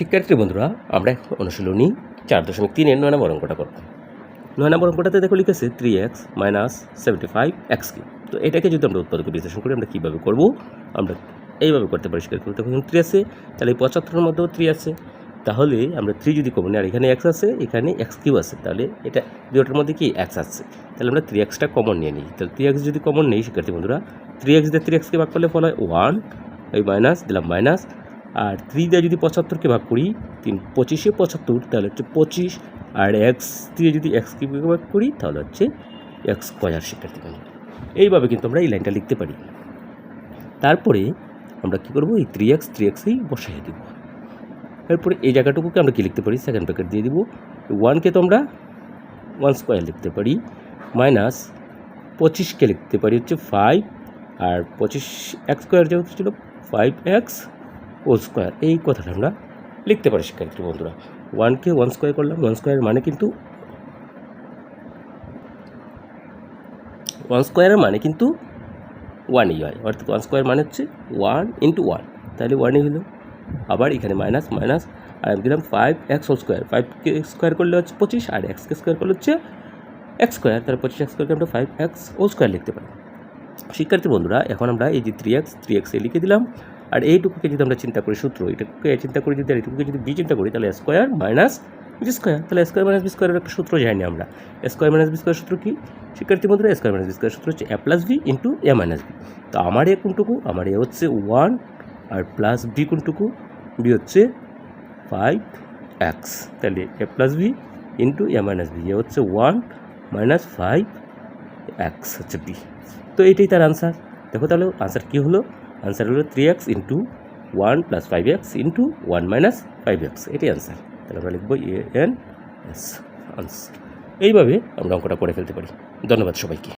শিক্ষার্থী বন্ধুরা, আমরা অনুশীলনী চার দশমিক তিনের নয় নম্বর অঙ্কটা করব। নয় নম্বর অঙ্কটাতে দেখো লিখেছে three X minus seventy five X কি তো এটাকে যদি আমরা উৎপাদকে বিশ্লেষণ করি, আমরা কীভাবে করব? আমরা এইভাবে করতে পারি শিক্ষার্থী তখন থ্রি আছে তাহলে এই পঁচাত্তরের মধ্যেও থ্রি আছে তাহলে আমরা থ্রি যদি কমন, আর এখানে এক্স আছে এখানে এক্স কিউ আছে তাহলে এটা দুটোর মধ্যে কি এক্স আছে তাহলে আমরা থ্রি এক্সটা কমন নিয়ে নিই। তাহলে থ্রি এক্স যদি কমন নেই, শিক্ষার্থী বন্ধুরা থ্রি এক্স দিয়ে থ্রি এক্সকে ভাগ করলে ফল হয় ওয়ান ওই মাইনাস দিলাম মাইনাস আর থ্রি দিয়ে যদি পঁচাত্তরকে ভাগ করি, তিন পঁচিশে পঁচাত্তর, তাহলে হচ্ছে পঁচিশ। আর এক্স দিয়ে যদি এক্স এক্সকে ভাগ করি, তাহলে হচ্ছে এক্স স্কোয়ার শিক্ষার্থী বন্ধু এইভাবে কিন্তু আমরা এই লাইনটা লিখতে পারি। তারপরে আমরা কী করব? এই থ্রি এক্স থ্রি এক্সেই বসাই দেবো। এরপরে এই জায়গাটুকুকে আমরা কী লিখতে পারি? সেকেন্ড ব্র্যাকেট দিয়ে দিব। ওয়ানকে তো আমরা ওয়ান স্কোয়ার লিখতে পারি। মাইনাস পঁচিশকে লিখতে পারি হচ্ছে ফাইভ আর পঁচিশ এক্স স্কোয়ার যেহেতু ছিল ফাইভ এক্স ও স্কোয়ার এই কথাটা আমরা লিখতে পারি, শিক্ষার্থী বন্ধুরা। ওয়ানকে ওয়ান স্কোয়ার করলাম। ওয়ান স্কোয়ারের মানে কিন্তু ওয়ান স্কোয়ারের মানে কিন্তু ওয়ানই হয়। অর্থাৎ ওয়ান স্কোয়ার মানে হচ্ছে ওয়ান ইন্টু ওয়ান তাহলে ওয়ান ওয়ানই হলো। আবার এখানে মাইনাস মাইনাস আর আমি দিলাম ফাইভ এক্স হোল স্কোয়ার ফাইভকে স্কোয়ার করলে হচ্ছে পঁচিশ আর এক্সকে স্কোয়ার করলে হচ্ছে এক্স স্কোয়ার তাহলে পঁচিশ এক্স স্কোয়ারকে আমরা ফাইভ এক্স ও স্কোয়ার লিখতে পারি। শিক্ষার্থী বন্ধুরা, এখন আমরা এই যে থ্রি এক্স থ্রি এক্সে লিখে দিলাম। আর এইটুকুকে যদি আমরা চিন্তা করি, সূত্র এটাকে চিন্তা করি যদি, আর এইটুকুকে যদি বি চিন্তা করি, তাহলে স্কোয়ার মাইনাস বি স্কোয়ার তাহলে স্কোয়ার মাইনাস বি স্কোয়ারের একটা সূত্র জানি আমরা। স্কোয়ার মাইনাস বি স্কোয়ার সূত্র কি? শিক্ষার্থী বন্ধুরা স্কোয়ার মাইনাস বি স্কোয়ার সূত্র হচ্ছে A plus B into A minus B তো আমার এ কোনটুকু? আমার এ হচ্ছে ওয়ান আর প্লাস বি কোনটুকু? বি হচ্ছে ফাইভ এক্স তাহলে A plus B into A minus B A হচ্ছে ওয়ান মাইনাস ফাইভ এক্স হচ্ছে বি তো এটাই তার আনসার দেখো তাহলে আনসার কী হলো? আনসার হলো three X into one plus five X into one minus five X এটি আনসার তাহলে আমরা লিখব এ এন এস আনসার এইভাবে আমরা অঙ্কটা করে ফেলতে পারি। ধন্যবাদ সবাইকে।